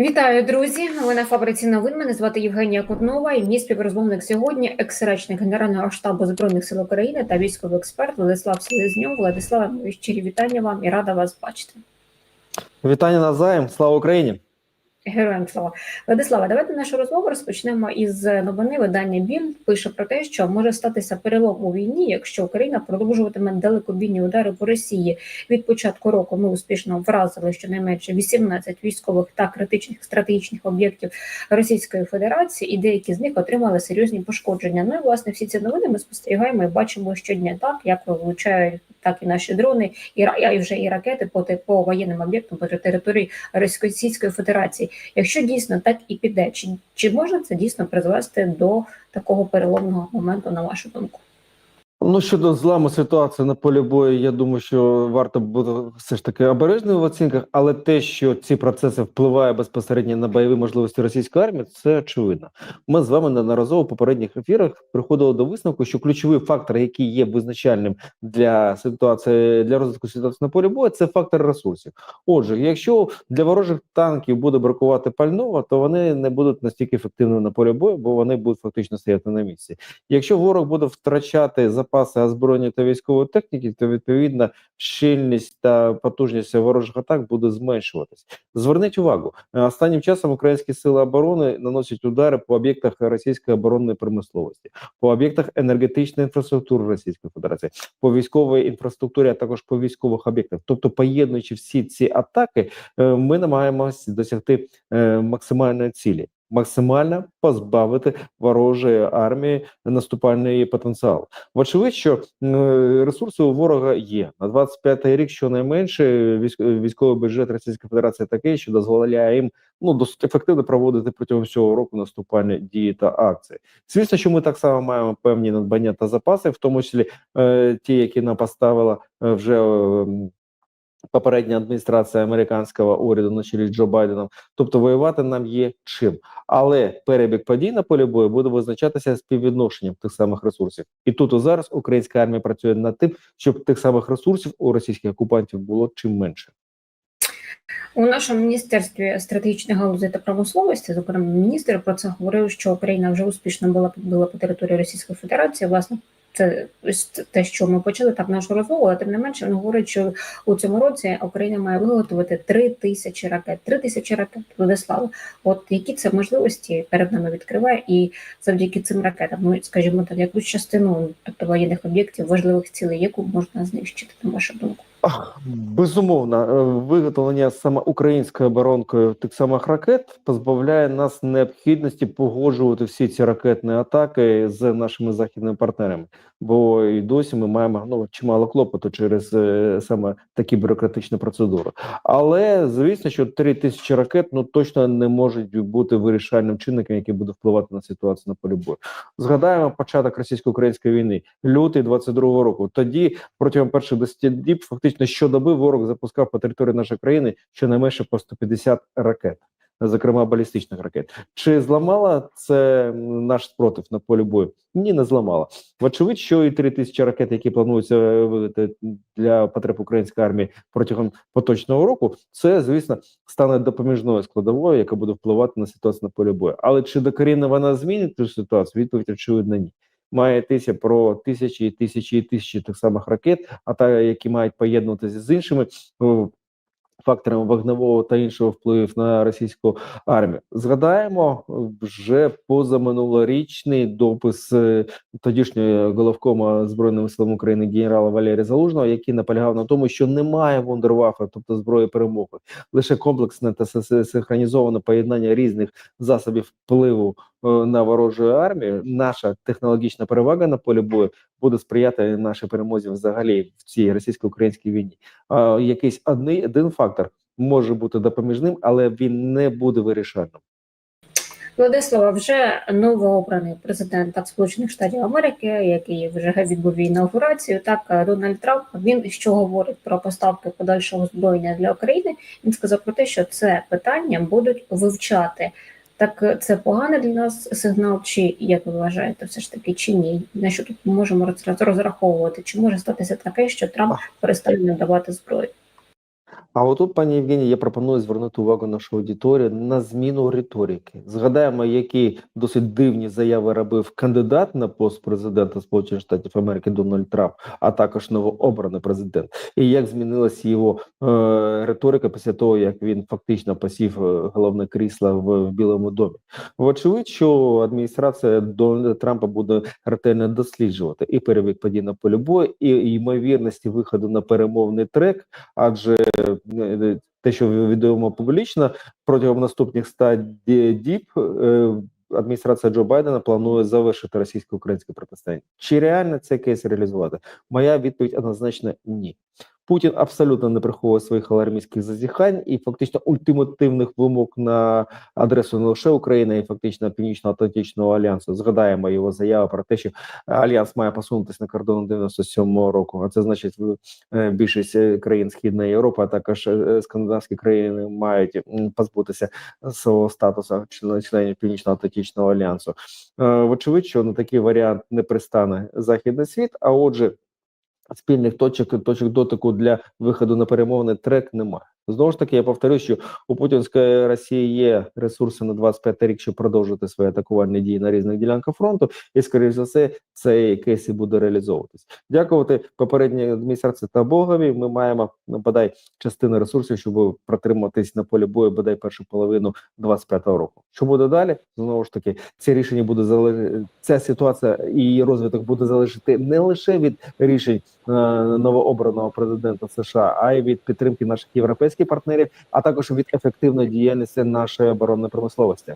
Вітаю, друзі! Ви на фабриці новин. Мене звати Євгенія Кутнова і мій співрозмовник сьогодні, екс-речник Генерального штабу збройних сил України та військовий експерт Владислав Селезньов. Владислава, щирі вітання вам і рада вас бачити. Вітання назаєм, слава Україні! Героям слава Владислава, давайте нашу розмову розпочнемо із новини. Видання Біль пише про те, що може статися перелом у війні, якщо Україна продовжуватиме далекобійні удари по Росії. Від початку року ми успішно вразили щонайменше 18 військових та критичних стратегічних об'єктів Російської Федерації, і деякі з них отримали серйозні пошкодження. Ну і власне всі ці новини ми спостерігаємо і бачимо щодня так, як влучають так і наші дрони, і і вже і ракети по по воєнним об'єктам по території Російської Федерації. Якщо дійсно так і піде, чи, чи можна це дійсно призвести до такого переломного моменту, на вашу думку? Ну щодо зламу ситуації на полі бою, я думаю, що варто бути все ж таки обережним в оцінках, але те, що ці процеси впливають безпосередньо на бойові можливості російської армії, це очевидно. Ми з вами неодноразово в попередніх ефірах приходили до висновку, що ключовий фактор, який є визначальним для ситуації для розвитку ситуації на полі бою, це фактор ресурсів. Отже, якщо для ворожих танків буде бракувати пального, то вони не будуть настільки ефективними на полі бою, бо вони будуть фактично стояти на місці. Якщо ворог буде втрачати запаси озброєння та військової техніки, то відповідно щільність та потужність ворожих атак буде зменшуватись. Зверніть увагу, е, останнім часом українські сили оборони наносять удари по об'єктах російської оборонної промисловості, по об'єктах енергетичної інфраструктури Російської Федерації, по військовій інфраструктурі, а також по військових об'єктах. Тобто, поєднуючи всі ці атаки, е, ми намагаємося досягти е, максимальної цілі. Максимально позбавити ворожої армії наступальний потенціал. Вочевидь, що ресурси у ворога є на 25-й рік. Щонайменше військ- військовий бюджет Російської Федерації такий, що дозволяє їм ну досить ефективно проводити протягом всього року наступальні дії та акції. Звісно, що ми так само маємо певні надбання та запаси, в тому числі е, ті, які нам поставила е, вже. е, Попередня адміністрація американського уряду на чолі з Джо Байденом, тобто воювати нам є чим, але перебіг подій на полі бою буде визначатися співвідношенням тих самих ресурсів. І тут і зараз українська армія працює над тим, щоб тих самих ресурсів у російських окупантів було чим менше. У нашому міністерстві стратегічної галузі та промисловості, зокрема, міністр про це говорив, що Україна вже успішно була підбила по території Російської Федерації. Власне, це ось те, що ми почали так нашу розмову, але тим не менше він говорить, що у цьому році Україна має виготовити три тисячі ракет. Три тисячі ракет Владислава. От які це можливості перед нами відкриває, і завдяки цим ракетам, ну скажімо так, якусь частину тобто воєнних об'єктів важливих цілей, яку можна знищити, на вашу думку. Безумовно, е, виготовлення саме українською оборонкою тих самих ракет позбавляє нас необхідності погоджувати всі ці ракетні атаки з нашими західними партнерами. Бо і досі ми маємо ну чимало клопоту через е, саме такі бюрократичні процедури. Але звісно, що 3 тисячі ракет ну точно не можуть бути вирішальним чинником, який буде впливати на ситуацію на полі бою. Згадаємо початок російсько-української війни, лютий 22-го року. Тоді протягом перших 10 діб фактично щодоби ворог запускав по території нашої країни щонайменше по 150 ракет, зокрема балістичних ракет. Чи зламала це наш спротив на полі бою? Ні, не зламала. Вочевидь, що і 3 тисячі ракет, які плануються видати для потреб української армії протягом поточного року, це звісно стане допоміжною складовою, яка буде впливати на ситуацію на полі бою. Але чи докорінно вона змінить цю ситуацію? Відповідь очевидно ні має йтися про тисячі тисячі і тисячі тих самих ракет, а та які мають поєднуватися з іншими факторами вогневого та іншого впливів на російську армію. Згадаємо е, вже позаминулорічний допис е, тодішнього головкома збройними силами України генерала Валерія Залужного, який наполягав на тому, що немає вундервафа, тобто зброї перемоги, лише комплексне та син- синхронізоване поєднання різних засобів впливу е, на ворожу армію, наша технологічна перевага на полі бою буде сприяти нашій перемозі взагалі в цій російсько-українській війні. А, якийсь одний один фактор може бути допоміжним, але він не буде вирішальним. Владислава вже новообраний президент Сполучених Штатів Америки, який вже відбув інаугурацію. Так е, Дональд Трамп він що говорить про поставки подальшого озброєння для України. Він сказав про те, що це питання будуть вивчати. Так е, це поганий для нас сигнал, чи як ви вважаєте, все ж таки чи ні? На що тут ми можемо роз- розраховувати? Чи може статися таке, що Трамп перестане надавати зброю? А отут, пані Євгенії, я пропоную звернути увагу нашої аудиторії на зміну риторики. Згадаємо, які досить дивні заяви робив кандидат на пост президента Сполучених Штатів Америки Дональд Трамп, а також новообраний президент. І як змінилася його е, риторика після того, як він фактично посів е, головне крісло в, в Білому домі. Вочевидь, що адміністрація Дональда Трампа буде ретельно досліджувати і перебіг подій на полі бою, і ймовірності виходу на перемовний трек, адже те, що відомо публічно, протягом наступних 100 діб е, адміністрація Джо Байдена планує завершити російсько-українське протистояння. Чи реально цей кейс реалізувати? Моя відповідь однозначно ні. Путін абсолютно не приховує своїх алармістських зазіхань і фактично ультимативних вимог на адресу не лише України, і фактично Північно-Атлантичного альянсу. Згадаємо його заяву про те, що альянс має посунутися на кордон 97-го року. А це значить, е, більшість е, країн Східної Європи, а також е, скандинавські країни мають позбутися свого статусу член- членів Північно-Атлантичного альянсу. Вочевидь, що на такий варіант не пристане західний світ. А отже, спільних точок точок дотику для виходу на перемовний трек немає. Знову ж таки, я повторю, що у путінської Росії є ресурси на 25 рік, щоб продовжити свої атакувальні дії на різних ділянках фронту, і скоріш за все, цей кейс і буде реалізовуватись. Дякувати попередній адміністрації та Богові. Ми маємо ну, бодай частину ресурсів, щоб протриматись на полі бою, бодай першу половину 25-го року. Що буде далі? Знову ж таки, це рішення буде залежати. Ця ситуація і розвиток буде залежати не лише від рішень е, новообраного президента США, а й від підтримки наших європейських партнерів, а також від ефективної діяльності нашої оборонної промисловості.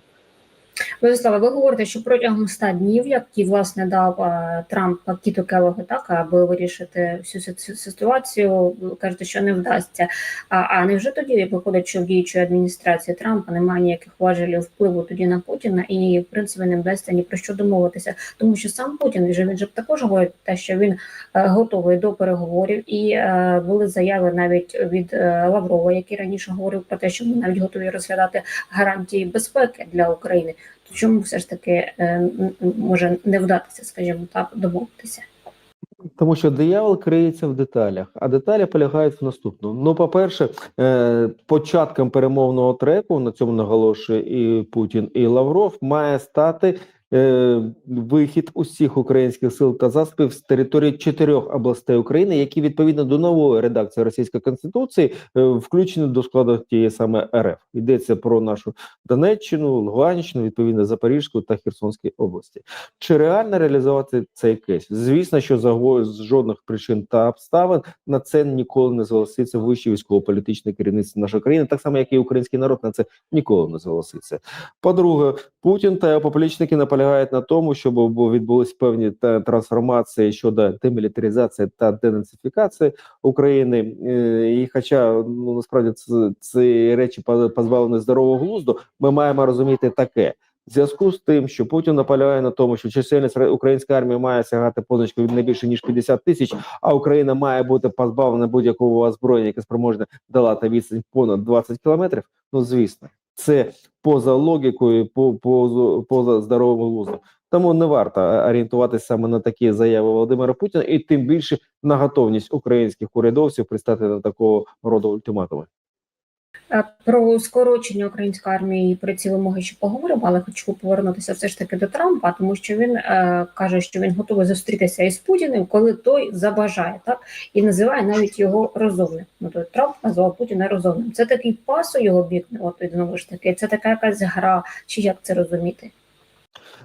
Владислава, ви говорите, що протягом 100 днів, які власне дав е, Трамп Кіту Келогу, так аби вирішити всю цю ситуацію, кажете, що не вдасться. А, а невже тоді виходить, що в діючої адміністрації Трампа немає ніяких важелів впливу тоді на Путіна, і в принципі не вдасться ні про що домовитися, тому що сам Путін вже він же також говорить те, що він е, готовий до переговорів, і е, були заяви навіть від Лаврова, який раніше говорив про те, що ми навіть готові розглядати гарантії безпеки для України. То чому все ж таки е, може не вдатися, скажімо так, домовитися? Тому що диявол криється в деталях, а деталі полягають в наступному. Ну, по-перше, е, початком перемовного треку на цьому наголошує і Путін, і Лавров має стати. Е, Вихід усіх українських сил та засобів з території чотирьох областей України, які відповідно до нової редакції Російської конституції е, включені до складу тієї саме РФ. Йдеться про нашу Донеччину, Луганщину, відповідно Запорізьку та Херсонській області. Чи реально реалізувати цей кейс? Звісно, що за з жодних причин та обставин на це ніколи не зголоситься вище військово-політичне керівництво нашої країни, так само як і український народ на це ніколи не зголоситься. По-друге, Путін та його поплічники наполягають на тому, щоб бу- відбулись певні трансформації щодо демілітаризації та денацифікації України. Е, І хоча ну насправді ці речі позбавлені здорового глузду, ми маємо розуміти таке. В зв'язку з тим, що Путін наполягає на тому, що чисельність української армії має сягати позначку не більше ніж 50 тисяч, а Україна має бути позбавлена будь-якого озброєння, яке спроможне долати відстань понад 20 кілометрів. Ну звісно, це поза логікою, по, поза, поза здоровим глуздом. Тому не варто е, орієнтуватися саме на такі заяви Володимира Путіна, і тим більше на готовність українських урядовців пристати на такого роду ультиматуми. Е, Про скорочення української армії про ці вимоги ще поговоримо, але хочу повернутися все ж таки до Трампа, тому що він е, каже, що він готовий зустрітися із Путіним, коли той забажає, так і називає навіть його розумним. Ну то Трамп назвав Путіна розумним. Це такий пас у його бік. От знову ж таки, це така якась гра, чи як це розуміти?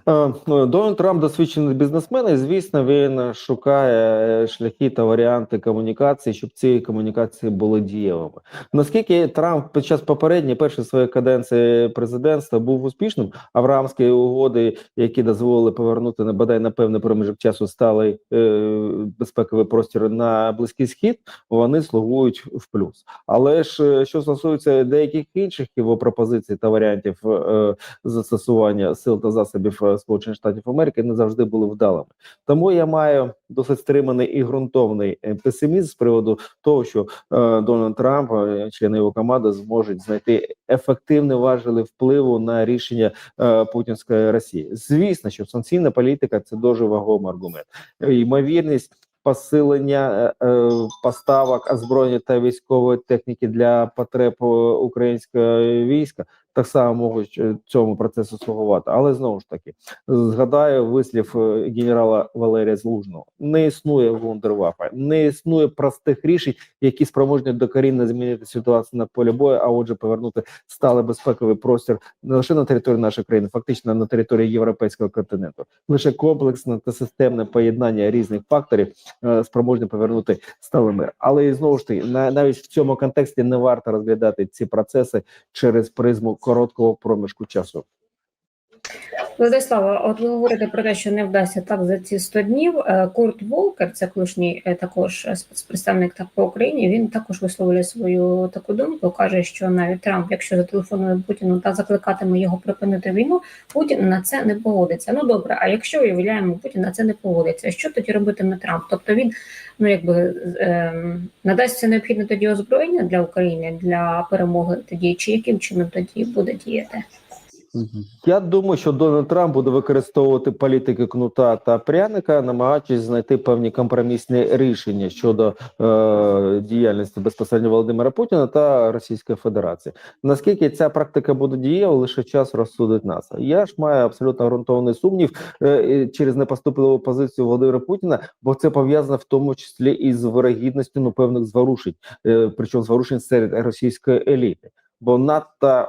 Е, ну, Дональд Трамп досвідчений бізнесмен, і звісно, він шукає е, шляхи та варіанти комунікації, щоб ці комунікації були дієвими. Наскільки Трамп під час попередньої першої своєї каденції президентства був успішним, авраамські угоди, які дозволили повернути на бодай на певний проміжок часу сталий е, безпековий простір на близький схід, вони слугують в плюс. Але ж е, що стосується деяких інших його пропозицій та варіантів е, застосування сил та засобів Сполучених Штатів Америки не завжди були вдалими. Тому я маю досить стриманий і ґрунтовний е, песимізм з приводу того, що е, Дональд Трамп, е, члени його команди, зможуть знайти ефективні важелі впливу на рішення е, путінської Росії. Звісно, що санкційна політика це дуже вагомий аргумент. Ймовірність посилення е, е, поставок озброєння та військової техніки для потреб українського війська так само можуть е, цьому процесу слугувати. Але знову ж таки згадаю вислів е, генерала Валерія Злужного: не існує вундервафа, не існує простих рішень, які спроможні докорінно змінити ситуацію на полі бою, а отже, повернути сталий безпековий простір не лише на території нашої країни, фактично на території європейського континенту. Лише комплексне та системне поєднання різних факторів е, спроможні повернути сталий мир. Але і знову ж таки, на, навіть в цьому контексті не варто розглядати ці процеси через призму короткого проміжку часу. Владислава, от ви говорите про те, що не вдасться так за ці 100 днів. Е, Курт Волкер, це колишній е, також спецпредставник так по Україні. Він також висловлює свою таку думку. каже, що навіть Трамп, якщо зателефонує Путіну та закликатиме його припинити війну, Путін на це не погодиться. Ну добре, а якщо уявляємо, Путін на це не погодиться, що тоді робитиме Трамп? Тобто він ну якби ем, надасть все необхідне тоді озброєння для України для перемоги тоді, чи яким чином тоді буде діяти? Я думаю, що Дональд Трамп буде використовувати політики кнута та пряника, намагаючись знайти певні компромісні рішення щодо е, діяльності безпосередньо Володимира Путіна та Російської Федерації. Наскільки ця практика буде дієва, лише час розсудить нас. Я ж маю абсолютно ґрунтовний сумнів е, через непоступливу позицію Володимира Путіна, бо це пов'язано в тому числі із вирогідністю ну, певних зворушень, е, причому зворушень серед російської еліти. Бо надто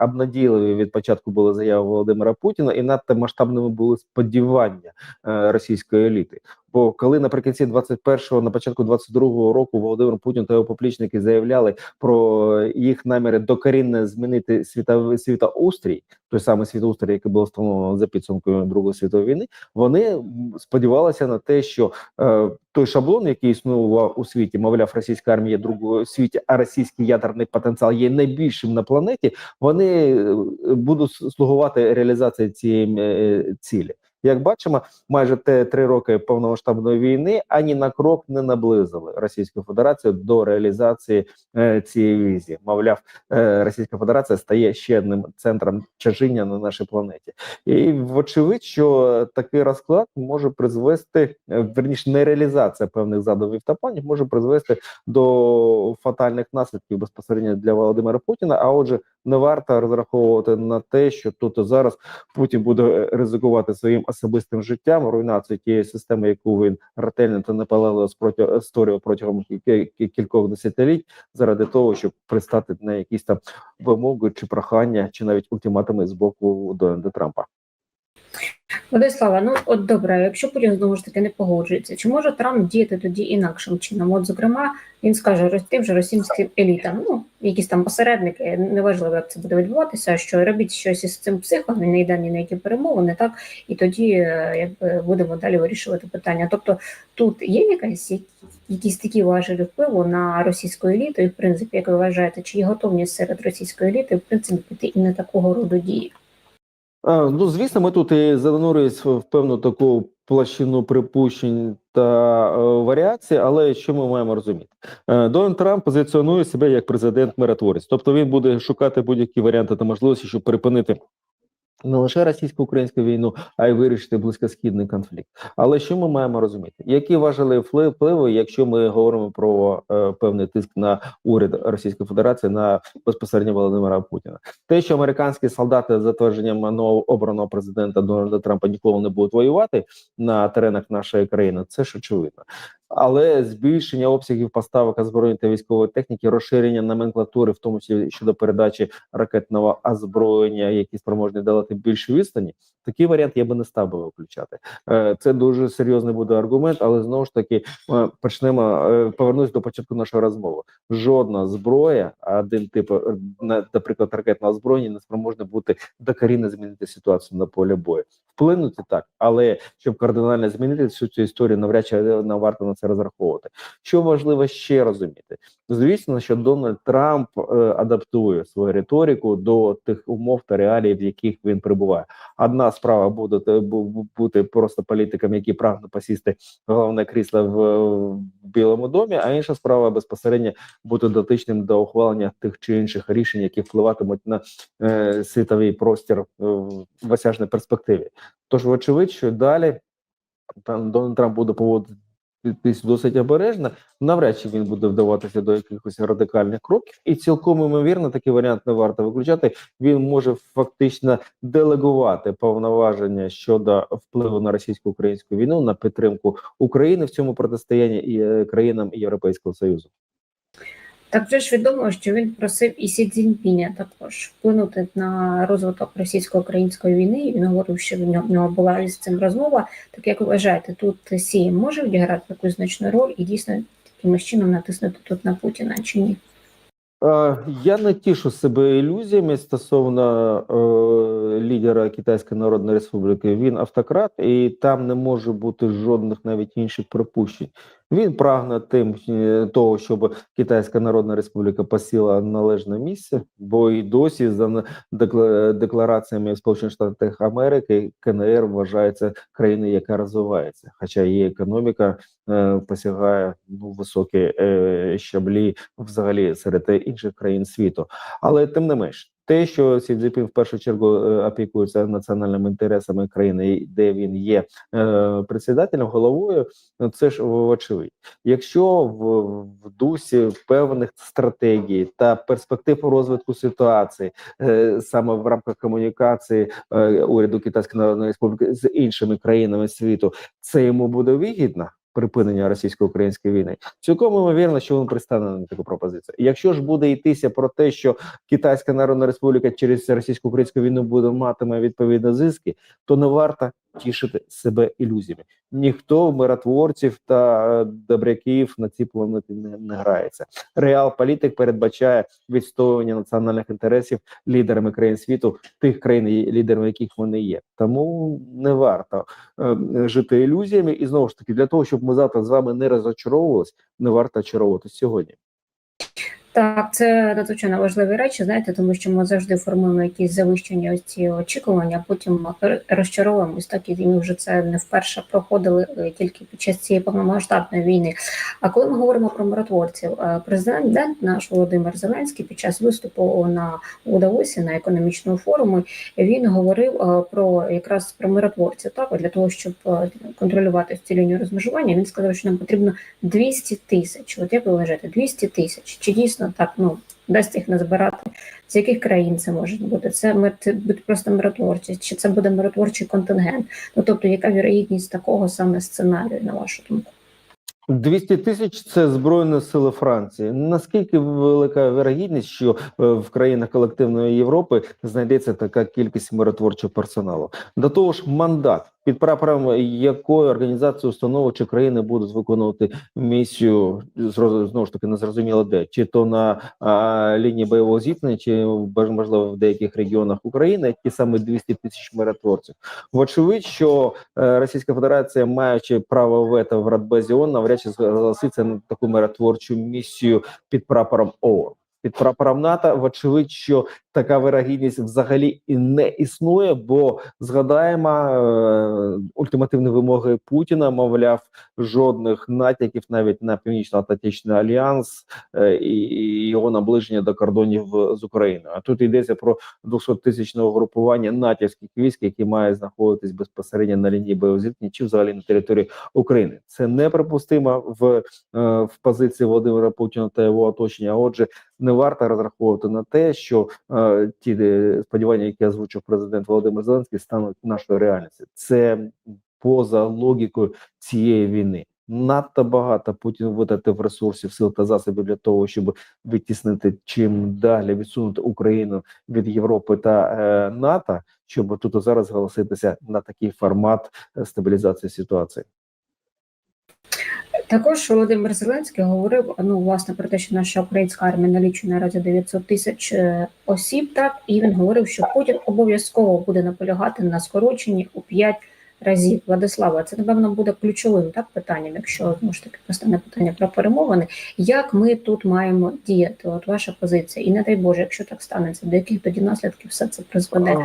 обнадійливі від початку були заяви Володимира Путіна, і надто масштабними були сподівання е, російської еліти. Бо коли наприкінці 21-го, на початку 22-го року Володимир Путін та його поплічники заявляли про їх наміри докорінно змінити світовий світоустрій, той самий світоустрій, який був встановлено за підсумкою Другої світової війни, вони сподівалися на те, що е, той шаблон, який існував у світі, мовляв, російська армія у світі, а російський ядерний потенціал є найбільшим на планеті. Вони е, будуть слугувати реалізації цієї е, цілі. Як бачимо, майже те три роки повномасштабної війни ані на крок не наблизили Російську Федерацію до реалізації е, цієї візії. Мовляв, е, Російська Федерація стає ще одним центром тяжіння на нашій планеті, і вочевидь, що такий розклад може призвести е, верніше нереалізація певних задумів та планів може призвести до фатальних наслідків безпосередньо для Володимира Путіна. А отже, не варто розраховувати на те, що тут і зараз Путін буде ризикувати своїм особистим життям, руйнацією тієї системи, яку він ретельно та наполегливо створював протягом кі- кі- кількох десятиліть, заради того, щоб пристати на якісь там вимоги чи прохання, чи навіть ультиматуми з боку Дональда Трампа. Владислава, ну от добре, якщо Путін знову ж таки не погоджується, чи може Трамп діяти тоді інакшим чином? От, зокрема, він скаже тим же російським елітам, ну якісь там посередники, неважливо, як це буде відбуватися, що робіть щось із цим психом, він не йде ні на які перемовини, так і тоді е, якби будемо далі вирішувати питання. Тобто тут є якась якісь такі важелі впливу на російську еліту, і в принципі, як ви вважаєте, чи є готовність серед російської еліти в принципі піти і на такого роду дії? А, ну, звісно, ми тут і занурились в певну таку площину припущень та е, варіацій, але що ми маємо розуміти? Е, Дональд Трамп позиціонує себе як президент-миротворець, тобто він буде шукати будь-які варіанти та можливості, щоб припинити не лише російсько-українську війну, а й вирішити близькосхідний конфлікт. Але що ми маємо розуміти? Які важили вплив- впливи, якщо ми говоримо про е, певний тиск на уряд Російської Федерації на безпосередньо Володимира Путіна? Те, що американські солдати за твердженням нового обраного президента Дональда Трампа ніколи не будуть воювати на теренах нашої країни, це ж очевидно. Але збільшення обсягів поставок озброєння та військової техніки, розширення номенклатури, в тому числі щодо передачі ракетного озброєння, які спроможні долати більшу відстані, такий варіант я би не став би виключати. Е, Це дуже серйозний буде аргумент, але знову ж таки е, почнемо е, повернусь до початку нашої розмови. Жодна зброя, один тип, на- наприклад, ракетного озброєння, не спроможна бути докорінно змінити ситуацію на полі бою. Вплинути так, але щоб кардинально змінити всю цю історію, навряд чи е, нам варто на це розраховувати. Що важливо ще розуміти? Звісно, що Дональд Трамп е, адаптує свою риторику до тих умов та реалій, в яких він перебуває. Одна справа буде бу- бути просто політиком, які прагнуть посісти головне крісло в, в Білому домі, а інша справа безпосередньо бути дотичним до ухвалення тих чи інших рішень, які впливатимуть на е, світовий простір е, в осяжній перспективі. Тож, вочевидь, що далі там Дональд Трамп буде поводити віднестись досить обережно. Навряд чи він буде вдаватися до якихось радикальних кроків, і цілком ймовірно, такий варіант не варто виключати. Він може фактично делегувати повноваження щодо впливу на російсько-українську війну на підтримку України в цьому протистоянні і е, країнам Європейського союзу. Так вже ж відомо, що він просив і Сі Цзіньпіня також вплинути на розвиток російсько-української війни. Він говорив, що в нього, була з цим розмова. Так як ви вважаєте, тут Сі може відіграти таку значну роль і дійсно якимось чином натиснути тут на Путіна чи ні? Е, Я не тішу себе ілюзіями стосовно е, лідера Китайської Народної Республіки. Він автократ, і там не може бути жодних навіть інших припущень. Він прагне тим е, того, щоб Китайська Народна Республіка посіла належне місце, бо і досі за деклараціями Сполучених Штатів Америки КНР вважається країною, яка розвивається, хоча її економіка е, посягає ну високі е, щаблі взагалі серед інших країн світу. Але тим не менш, те, що Сі Цзіньпін в першу чергу е, опікується національними інтересами країни, де він є е, председателем, головою, ну, це ж очевидь. Якщо в, в дусі певних стратегій та перспектив розвитку ситуації, е, саме в рамках комунікації уряду Китайської Народної Республіки з іншими країнами світу, це йому буде вигідно. Припинення російсько-української війни цілком ймовірно, що він пристане на таку пропозицію. Якщо ж буде йтися про те, що Китайська Народна Республіка через російсько-українську війну буде матиме відповідні зиски, то не варто тішити себе ілюзіями. Ніхто в миротворців та е, добряків на цій планеті не, не грається. Реал політик передбачає відстоювання національних інтересів лідерами країн світу, тих країн, лідерами яких вони є. Тому не варто е, жити ілюзіями. І знову ж таки, для того, щоб ми завтра з вами не розочаровувалися, не варто очаровуватися сьогодні. Так, це надзвичайно важливі речі, знаєте, тому що ми завжди формуємо якісь завищені ось ці очікування, а потім розчаровуємось. Так і ми вже це не вперше проходили е, тільки під час цієї повномасштабної війни. А коли ми говоримо про миротворців, е, президент наш Володимир Зеленський під час виступу на у Давосі на економічному форумі він говорив е, про якраз про миротворців. Так, для того, щоб контролювати цю лінію розмежування, він сказав, що нам потрібно 200 тисяч. От як ви вважаєте, 200 тисяч? Чи дійсно так ну дасть їх назбирати? З яких країн це може бути? Це мир це будуть просто миротворці, чи це буде миротворчий контингент? Ну тобто, яка вірогідність такого саме сценарію, на вашу думку? 200 тисяч це збройні сили Франції. Наскільки велика вірогідність, що е, в країнах колективної Європи знайдеться така кількість миротворчого персоналу? До того ж, мандат під прапором якої організації, установи чи країни будуть виконувати місію знову ж таки незрозуміло де, чи то на а, лінії бойового зіткнення, чи можливо в деяких регіонах України, ті саме 200 тисяч миротворців. Вочевидь, що е, Російська Федерація, маючи право вето в Радбезі ООН, навряд чи зголоситься на таку миротворчу місію під прапором ООН. Під прапором вочевидь, що така вирогідність взагалі і не існує, бо згадаємо е, ультимативні вимоги Путіна, мовляв, жодних натяків навіть на північно-атлантичний альянс е, і, його наближення до кордонів з Україною. А тут йдеться про 200 тисячного групування натівських військ, які має знаходитись безпосередньо на лінії бойового зіткнення чи взагалі на території України. Це неприпустимо в, е, в позиції Володимира Путіна та його оточення. Отже, не варто розраховувати на те, що е, ті сподівання, які озвучив президент Володимир Зеленський, стануть нашою реальністю. Це поза логікою цієї війни. Надто багато Путін витратив ресурсів, сил та засобів для того, щоб відтіснити чим далі відсунути Україну від Європи та е, НАТО, щоб тут зараз зголоситися на такий формат е, стабілізації ситуації. Також Володимир Зеленський говорив ну власне про те, що наша українська армія налічує наразі 900 тисяч е, осіб. Так і він говорив, що Путін обов'язково буде наполягати на скороченні у 5 разів. Владислава, це напевно буде ключовим так питанням, якщо знову ж таки постане питання про перемовини. Як ми тут маємо діяти? От ваша позиція, і не дай Боже, якщо так станеться, до яких тоді наслідків все це призведе?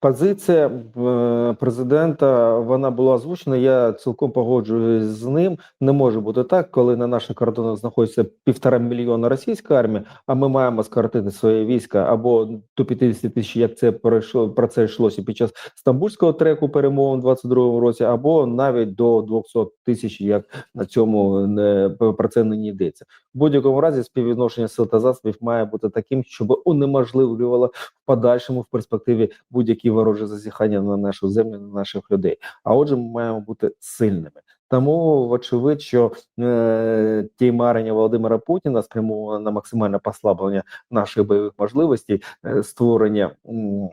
Позиція е, президента вона була озвучена. Я цілком погоджуюсь з ним. Не може бути так, коли на наших кордонах знаходиться півтора мільйона російської армії, а ми маємо скоротити своє війська або до 50 тисяч, як це пройшло про це йшлося під час стамбульського треку перемовин у 22-му році, або навіть до 200 тисяч, як на цьому не про це не йдеться. В будь-якому разі співвідношення сил та засобів має бути таким, щоб унеможливлювало в подальшому в перспективі будь-які ворожі зазіхання на нашу землю, на наших людей. А отже, ми маємо бути сильними. Тому вочевидь, що е, ті марення Володимира Путіна спрямовано на максимальне послаблення наших бойових можливостей, е, створення. м,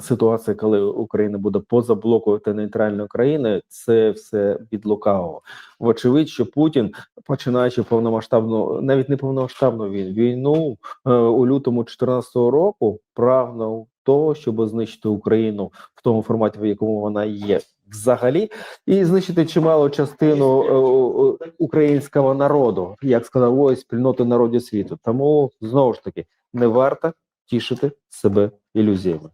Ситуація, коли Україна буде поза блокою та нейтральною країною, це все від лукавого. Вочевидь, що Путін, починаючи повномасштабну, навіть не повномасштабну війну, е, у лютому 2014 року, прагнув того, щоб знищити Україну в тому форматі, в якому вона є взагалі, і знищити чималу частину е, е, українського народу, як сказав ось спільноти народів світу. Тому знову ж таки не варто тішити себе ілюзіями.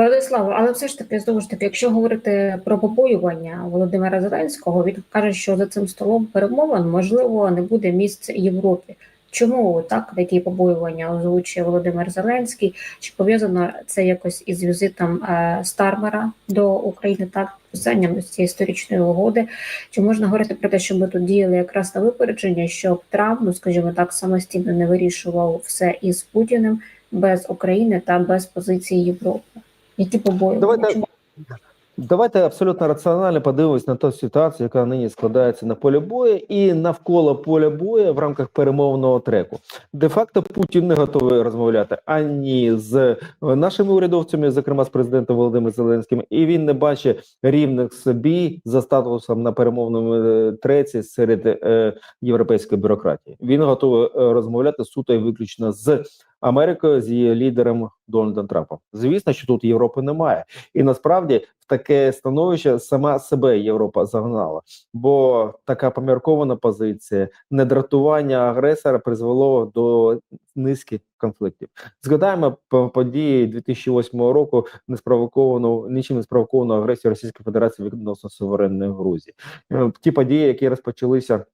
Владислава, але все ж таки знову ж таки, якщо говорити про побоювання Володимира Зеленського, він каже, що за цим столом перемовин можливо не буде місця Європі. Чому так такі побоювання озвучує Володимир Зеленський? Чи пов'язано це якось із візитом е, Стармера до України, так підписанням цієї історичної угоди? Чи можна говорити про те, що ми тут діяли якраз на випередження, щоб Трамп, ну скажімо так, самостійно не вирішував все із Путіним без України та без позиції Європи? Які побоювання? Давайте- Давайте абсолютно раціонально подивимось на ту ситуацію, яка нині складається на полі бою, і навколо поля бою в рамках перемовного треку. Де факто Путін не готовий розмовляти ані з нашими урядовцями, зокрема з президентом Володимиром Зеленським, і він не бачить рівних собі за статусом на перемовному е, треці серед е, європейської бюрократії. Він готовий е, розмовляти суто і виключно з Америкою, з лідером Дональдом Трампом. Звісно, що тут Європи немає, і насправді в таке становище сама себе Європа загнала, бо така поміркована позиція, недратування агресора призвело до низки конфликтів. Згадаємо по- події 2008 року, неспровоковану нічим не спровоковану агресію Російської Федерації відносно суверенної Грузії. Ті події, які розпочалися.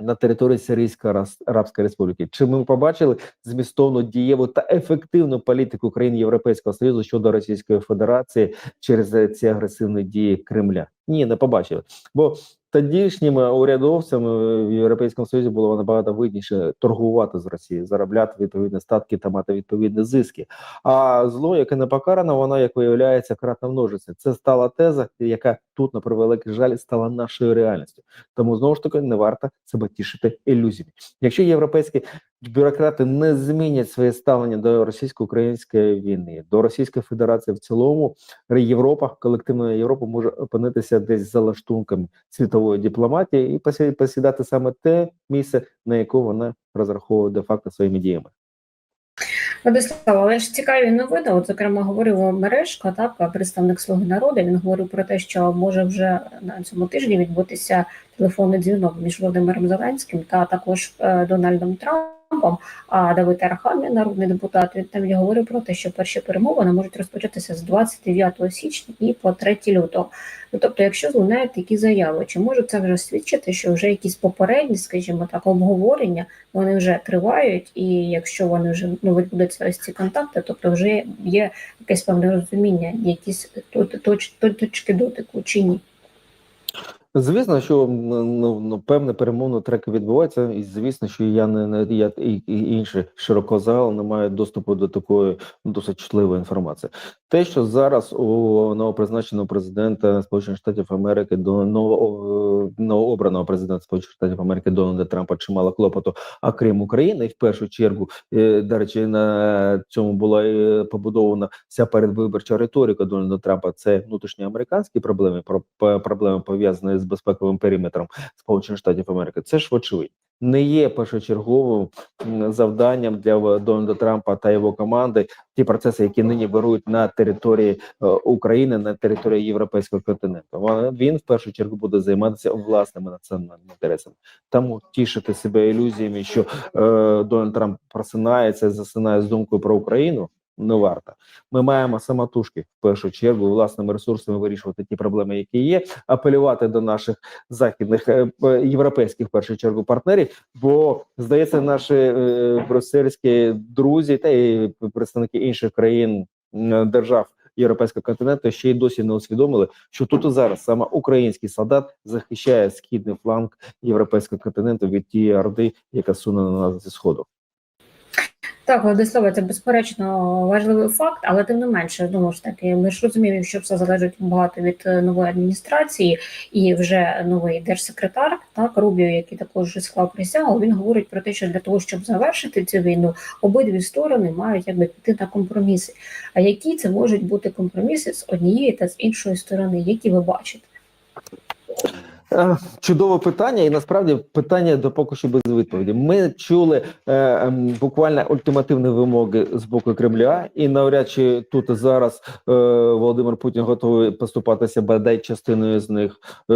На території Сирійської Арабської Республіки, чи ми побачили змістовну дієву та ефективну політику країн Європейського Союзу щодо Російської Федерації через ці агресивні дії Кремля? Ні, не побачили. Бо тодішніми урядовцями в Європейському Союзі було набагато вигідніше торгувати з Росією, заробляти відповідні статки та мати відповідні зиски. А зло, яке не покарано, воно як виявляється кратно множиться. Це стала теза, яка тут на превеликий жаль стала нашою реальністю. Тому знову ж таки не варто себе тішити ілюзіями. Якщо європейські бюрократи не змінять своє ставлення до російсько-української війни, до Російської Федерації в цілому, Європа, колективна Європа може опинитися десь за лаштунками світової дипломатії і посідати саме те місце, на яке вона розраховує де факто своїми діями. Владислав, але ж цікаві новини. От, зокрема, говорив Мережко, так, представник Слуги народу. Він говорив про те, що може вже на цьому тижні відбутися телефонний дзвінок між Володимиром Зеленським та також е, Дональдом Трампом. А Давид Арахамія, народний депутат, він там говорив про те, що перші перемовини можуть розпочатися з 29 січня і по 3 лютого. Ну, тобто, якщо лунають такі заяви, чи може це вже свідчити, що вже якісь попередні, скажімо так, обговорення вони вже тривають, і якщо вони вже ну відбудуться ось ці контакти, тобто вже є якесь певне розуміння, якісь точ- точ- точки дотику чи ні. Звісно, що ну, ну певне перемовне треки відбувається, і звісно, що я не, я і, і інші широкозагал не мають доступу до такої ну, досить чутливої інформації. Те, що зараз у новопризначеного президента Сполучених Штатів Америки до ново, новообраного президента Сполучених Штатів Америки Дональда Трампа чимало клопоту, а крім України, і в першу чергу, е, до речі, на цьому була е, побудована вся передвиборча риторика Дональда Трампа. Це внутрішньоамериканські проблеми, про проблеми пов'язані з безпековим периметром Сполучених Штатів Америки. Це ж вочевидь. Не є першочерговим завданням для В- Дональда Трампа та його команди ті процеси, які нині беруть на території е, України, на території європейського континенту. Він в першу чергу буде займатися власними національними інтересами. Тому тішити себе ілюзіями, що е, Дональд Трамп просинається, засинає з думкою про Україну. Не варта. Ми маємо самотужки в першу чергу власними ресурсами вирішувати ті проблеми, які є, апелювати до наших західних е, е, європейських в першу чергу партнерів. Бо здається, наші е, брюссельські друзі та і представники інших країн держав. Європейського континенту ще й досі не усвідомили, що тут і зараз саме український солдат захищає східний фланг європейського континенту від тієї орди, яка суне на нас зі сходу. Так, Владиславе, це безперечно важливий факт, але тим не менше, знову ж таки, ми ж розуміємо, що все залежить багато від е, нової адміністрації, і вже новий держсекретар, так Рубіо, який також склав присягу, він говорить про те, що для того, щоб завершити цю війну, обидві сторони мають якби піти на компроміси. А які це можуть бути компроміси з однієї та з іншої сторони, які ви бачите? Е, Чудове питання, і насправді питання до поки що без відповіді. Ми чули е, ем, буквально ультимативні вимоги з боку Кремля, і навряд чи тут зараз е, Володимир Путін готовий поступатися бодай частиною з них. Е,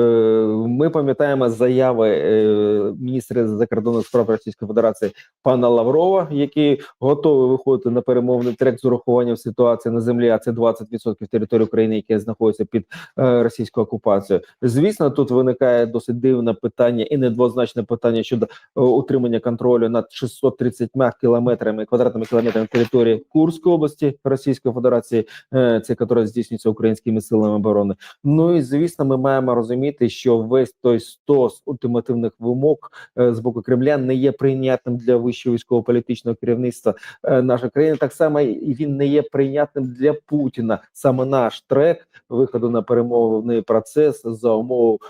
ми пам'ятаємо заяви е, міністра закордонних справ Російської Федерації пана Лаврова, який готовий виходити на перемовний трек з урахуванням ситуації на землі. А це 20% території України, яке знаходиться під е, російською окупацією. Звісно, тут виникає досить дивне питання і недвозначне питання щодо е, утримання контролю над 630 кілометрами квадратними кілометрами території Курської області Російської Федерації, е, це яка здійснюється українськими силами оборони. Ну і звісно, ми маємо розуміти, що весь той стос ультимативних вимог е, з боку Кремля не є прийнятним для вищого військово-політичного керівництва нашої країни. Так само і він не є прийнятним для Путіна. Саме наш трек виходу на перемовний процес за умову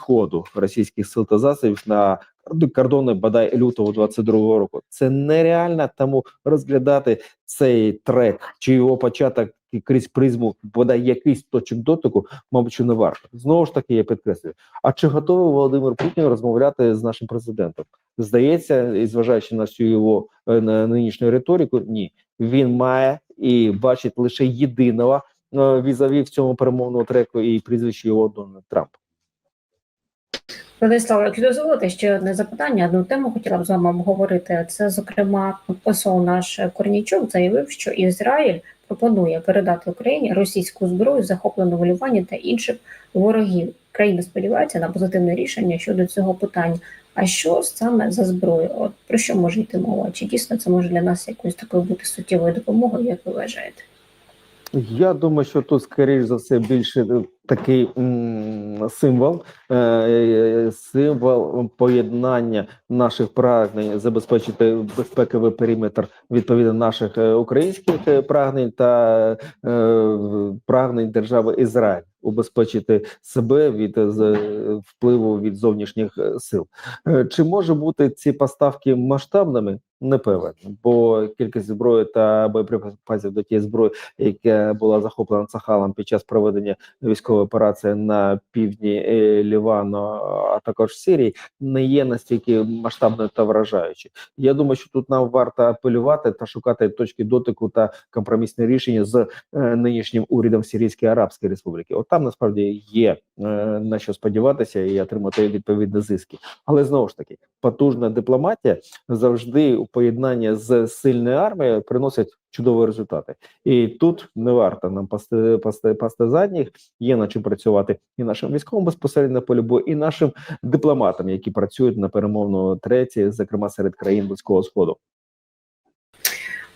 відходу російських сил та засобів на кордони бодай лютого 22-го року. Це нереально тому розглядати цей трек чи його початок крізь призму бодай якийсь точок дотику, мабуть, не варто. Знову ж таки, я підкреслюю. А чи готовий Володимир Путін розмовляти з нашим президентом? Здається, і зважаючи на всю його е, на нинішню риторику, ні, він має і бачить лише єдиного е, візаві в цьому перемовному треку, і прізвище його Дональд Трамп. Владислава, якщо дозволите ще одне запитання, одну тему хотіла б з вами обговорити. Це, зокрема, посол наш Корнійчук заявив, що Ізраїль пропонує передати Україні російську зброю, захоплену в Лівані та інших ворогів. Країна сподівається на позитивне рішення щодо цього питання. А що саме за зброю? От про що може йти мова? Чи дійсно це може для нас якоюсь такою бути суттєвою допомогою, як ви вважаєте? Я думаю, що тут, скоріш за все, більше е, такий символ, е, символ поєднання наших прагнень забезпечити безпековий периметр відповідно наших е, українських е, прагнень та е, прагнень держави Ізраїль убезпечити себе від е, впливу від зовнішніх е, сил. Е, Чи може бути ці поставки масштабними? Не певен, бо кількість зброї та боєприпасів до тієї зброї, яка була захоплена Цахалом під час проведення військової операції на півдні е, Лівану, а також Сирії, не є настільки масштабною та вражаючою. Я думаю, що тут нам варто апелювати та шукати точки дотику та компромісне рішення з е, нинішнім урядом Сирійської Арабської Республіки. От там насправді є е, на що сподіватися і отримати відповідні зиски. Але знову ж таки, потужна дипломатія завжди у поєднанні з сильною армією приносить чудові результати. І тут не варто нам пасти, пасти, пасти задніх. Є над чим працювати і нашим військовим безпосередньо на полі бою, і нашим дипломатам, які працюють на перемовному треті, зокрема серед країн близького сходу.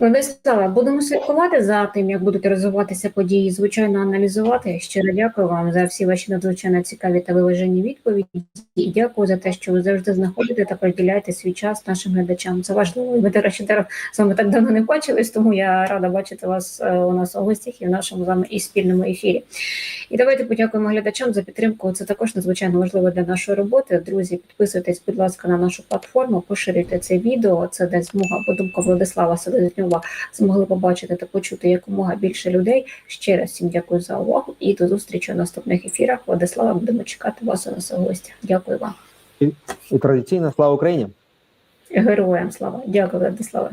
Владислава, будемо слідкувати за тим, як будуть розвиватися події, звичайно, аналізувати. Щиро дякую вам за всі ваші надзвичайно цікаві та виважені відповіді. І дякую за те, що ви завжди знаходите та приділяєте свій час нашим глядачам. Це важливо. Ми, до речі, з вами так давно не бачились, тому я рада бачити вас е, у нас у гостях і в нашому з вами і спільному ефірі. І давайте подякуємо глядачам за підтримку. Це також надзвичайно важливо для нашої роботи. Друзі, підписуйтесь, будь ласка, на нашу платформу, поширюйте це відео. Це дасть змога, бо думка Владислава Селезньова змогли побачити та почути якомога більше людей. Ще раз всім дякую за увагу і до зустрічі у наступних ефірах. Владислава, будемо чекати вас у нас у гостях. Дякую вам. І традиційно слава Україні! Героям слава. Дякую, Владислава.